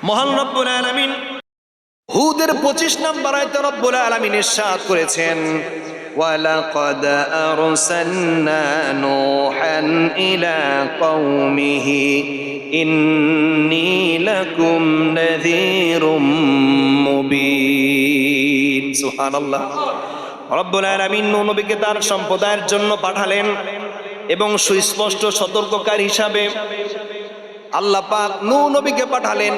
মহান রব্বুল আলামিন হুদের পঁচিশ নম্বর আয়তে রব্বুল আলামিন ইরশাদ করেছেন ولقد أرسلنا نوحا إلى قومه إني لكم نذير মুবিন সুবহানাল্লাহ রব্বুল আলামিন নূহ নবীকে তার সম্প্রদায়ের জন্য পাঠালেন এবং সুস্পষ্ট সতর্ককারী হিসাবে আল্লাহ পাক নূহ নবীকে পাঠালেন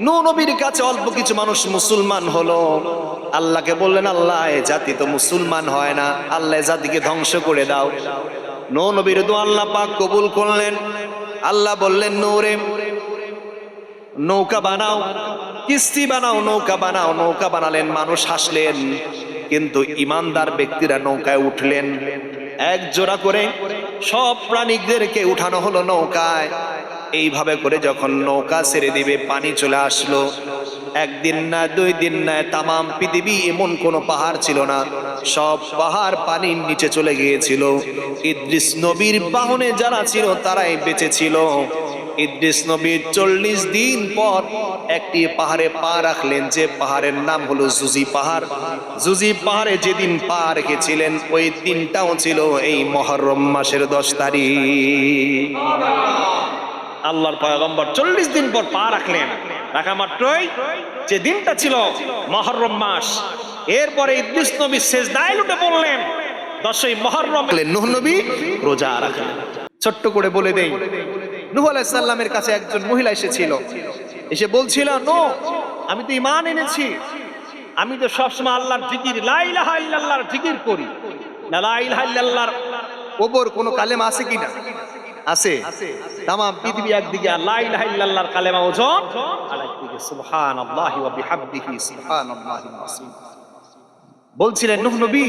নবীর কাছে অল্প কিছু মানুষ মুসলমান হলো। আল্লাহকে বললেন, আল্লাহ, এ জাতি তো মুসলমান হয় না। আল্লাহ জাতিকে ধ্বংস করে দাও। নূহ নবীর দোয়া আল্লাহ পাক কবুল করলেন। আল্লাহ বললেন, নূরে, নৌকা বানাও, কিস্তি বানাও, নৌকা বানাও। নৌকা বানালেন, মানুষ হাসলেন, কিন্তু ইমানদার ব্যক্তিরা নৌকায় উঠলেন। এক জোড়া করে সব প্রাণীদেরকে উঠানো হলো নৌকায়। এইভাবে করে যখন নৌকা ছেড়ে দিবে, পানি চলে আসলো। একদিন না, দুই দিন না, তামাম পৃথিবী এমন কোনো পাহাড় ছিল না। সব পাহাড় পানির নিচে চলে গিয়েছিল। ইদ্রিস নবীর বাহনে যারা ছিল, তারাই বেঁচে ছিল। ইদ্রিস নবীর চল্লিশ দিন পর একটি পাহাড়ে পা রাখলেন। যে পাহাড়ের নাম হলো জুজি পাহাড়। জুজি পাহাড়ে যেদিন পা রেখেছিলেন, ওই দিনটাও ছিল এই মহরম মাসের দশ তারিখ। আল্লাহর পয়গম্বর চল্লিশ দিন পর পা রাখলেন। রাখা মাত্রই যে দিনটা ছিল মহরম মাস। এরপরে ইদ্রিস নবী শেষ দায় লুটে বললেন দশই মহরম নুহ নবী রোজা রাখলেন। ছোট্ট করে বলে দেই, নুহ আলাইসাল্লামের কাছে একজন মহিলা এসেছিল। এসে বলছিল, নো, আমি তো ইমান এনেছি। আমি তো সবসময় আল্লাহর জিকির লাইলাহা ইল্লাল্লাহর জিকির করি। না লাইলাহা ইল্লাল্লাহর ওপর কোনো কালেমা আছে কিনা? আছে। তাম পৃথিবী একদিকে ইলাহা ইল্লাল্লাহর কালেমা ওজন, আর একদিকে সুবহানাল্লাহি ওয়া বিহামদিহি বলছিলেন, নূহ নবী,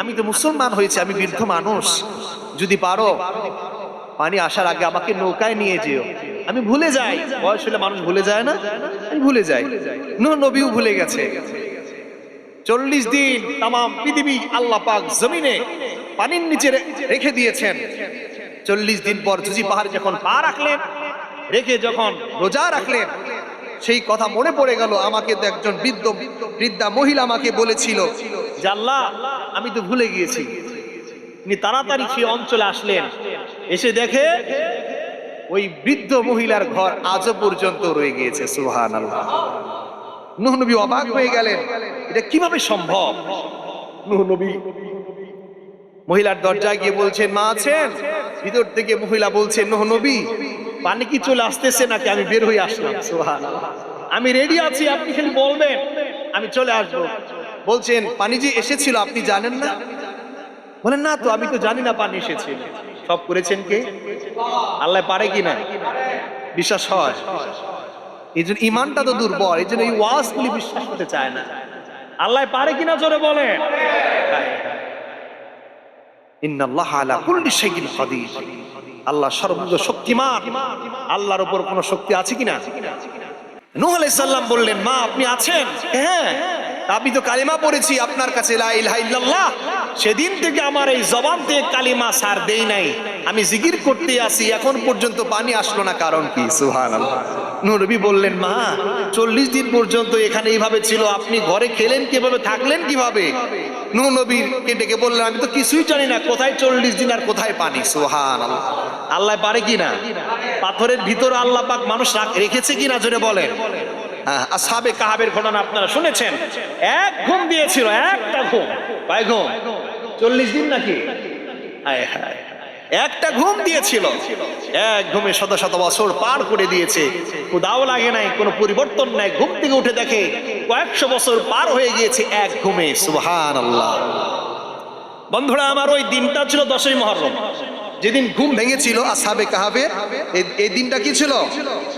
আমি তো মুসলমান হয়েছি, আমি বৃদ্ধ মানুষ। যদি পারো, পানি আসার আগে আমাকে নৌকায় নিয়ে যেও। আমি ভুলে যাই। বয়স হলে মানুষ ভুলে যায় না? আমি ভুলে যাই। নূহ নবীও ভুলে গেছে। চল্লিশ দিন তাম পৃথিবী আল্লাহ পাক জমিনে পানির নিচে রেখে দিয়েছেন। চল্লিশ দিন পর জুজি পাহাড় যখন পা রাখলেন, রেখে যখন রোজা রাখলেন, সেই কথা মনে পড়ে গেল। আমাকে তো একজন বৃদ্ধ, বৃদ্ধা মহিলা আমাকে বলেছিল আল্লাহ, আমি তো ভুলে গিয়েছি। তিনি তাড়াতাড়ি সেই অঞ্চলে আসলেন। এসে দেখে ওই বৃদ্ধ মহিলার ঘর আজও পর্যন্ত রয়ে গিয়েছে সুহান আল্লাহ নুহ নবী অবাক হয়ে গেলেন, এটা কীভাবে সম্ভব? নুহ নবী মহিলার দরজায় গিয়ে বলছেন, মা আছেন? ভিতর থেকে মহিলা বলছেন নোহ নবী, পানি কি চলে আসতেছে নাকি? আমি বের হয়ে আসলাম। সুবহান আমি রেডি আছি, আপনি খালি বলবেন, আমি চলে আসব। বলছেন, পানি যে এসেছিল, আপনি জানেন না? বলেন, না তো, আমি তো জানি না পানি এসেছিল সব করেছেন কে? আল্লাহ পারে কি না? বিশ্বাস হয়। এই জন্য ইমানটা তো দুর্বল, এই জন্য এই ওয়াজগুলি বিশ্বাস করতে চায় না। আল্লাহ পারে কিনা জোরে বলেন? আল্লাহ সর্বজ্ঞ শক্তিমান। আল্লাহর উপর কোনো শক্তি আছে কিনা? নূহ আলাইহিস সালাম বললেন, মা, আপনি আছেন? হ্যাঁ। আমি তো কালিমা পড়েছি আপনার কাছে সেদিন থেকে আমার এই জবান থেকে কালিমা সার দেই নাই। আমি জিকির করতে আসি, এখন পর্যন্ত পানি আসলো না। কারণ কি? নূহ নবী বললেন, মা, চল্লিশ দিন পর্যন্ত এখানে এইভাবে ছিল। আপনি ঘরে খেলেন কীভাবে, থাকলেন কীভাবে? নূহ নবীকে ডেকে বললেন, আমি তো কিছুই জানি না, কোথায় চল্লিশ দিন আর কোথায় পানি? সোহান আল্লাহ পারে কি না? পাথরের ভিতরে আল্লাহ পাক মানুষ রাখ- রেখেছে কিনা জোরে বলেন? সাবে আসাবে কাহাবের ঘটনা আপনারা শুনেছেন। এক ঘুম দিয়েছিল, একটা ঘুম। কয় ঘুম? চল্লিশ দিন নাকি? হায় হায়। একটা ঘুম দিয়েছিল। এক ঘুমে শত শত বছর পার করে দিয়েছে। কোদাও লাগে নাই, কোনো পরিবর্তন নাই। ঘুম থেকে উঠে দেখে কয়েকশো বছর পার হয়ে গিয়েছে এক ঘুমে। সুবহান আল্লাহ বন্ধুরা, আমার ওই দিনটা ছিল দশই মহরম। যেদিন ঘুম ভেঙেছিল আসাবে কাহাবে এই দিনটা কি ছিল?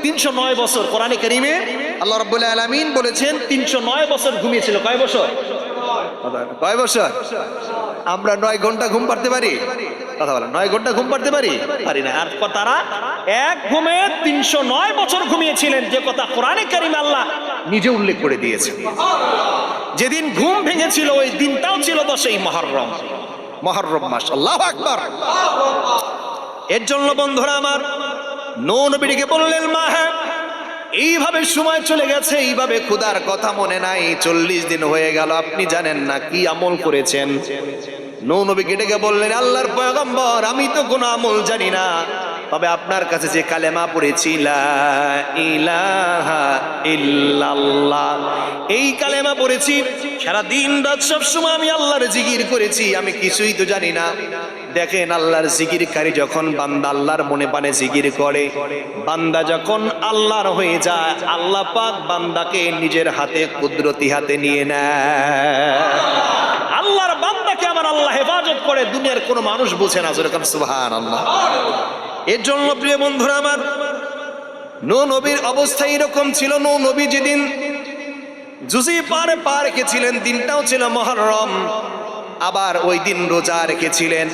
তিনশো নয় বছর। কোরআনে কারিমে আল্লাহ রাব্বুল আলামিন বলেছেন, তিনশো নয় বছর ঘুমিয়েছিল। কয় বছর? কয় বছর? আমরা নয় ঘণ্টা ঘুম পারতে পারি? কথা বলেন। নয় ঘণ্টা ঘুম পারতে পারি? পারি না। আর তারা এক ঘুমে তিনশো নয় বছর ঘুমিয়েছিলেন। যে কথা কোরআনে কারিমে আল্লাহ নিজে উল্লেখ করে দিয়েছে যেদিন ঘুম ভেঙেছিল, ওই দিনটাও ছিল দশই মহরম। মহরম মাস। আল্লাহ আকবার। এর জন্য বন্ধুরা আমার নৌ নবীকে বললেন, মা হ্যাঁ এইভাবে সময় চলে গেছে, এইভাবে খুদার কথা মনে নাই, চল্লিশ দিন হয়ে গেল, আপনি জানেন না কি আমল করেছেন। নৌ নবী ডেকে বললেন, আল্লাহর পয়গম্বর, আমি তো কোনো আমল জানি না। তবে আপনার কাছে যে কালেমা পড়েছি এই কালেমা পড়েছি। সারা দিন রাত সব সময় আমি আল্লাহর জিকির করেছি, আমি কিছুই তো জানি না। দেখেন আল্লাহর জিকিরকারী যখন বান্দা আল্লাহর মনে পানে জিকির করে, বান্দা যখন আল্লাহর হয়ে যায়, আল্লাহ পাক বান্দাকে নিজের হাতে, কুদরতি হাতে নিয়ে নেয়। আল্লাহর বান্দাকে আমার আল্লাহ হেফাজত করে দুনিয়ার কোনো মানুষ বুঝে না যেরকম সুহান আল্লাহ এর জন্য প্রিয় বন্ধুরা আমার, নো নবীর অবস্থা এরকম ছিল, নো নবী যেদিন জুজি পারে পা রেখেছিলেন, দিনটাও ছিল মহরম, আবার ওই দিন রোজা রেখেছিলেন।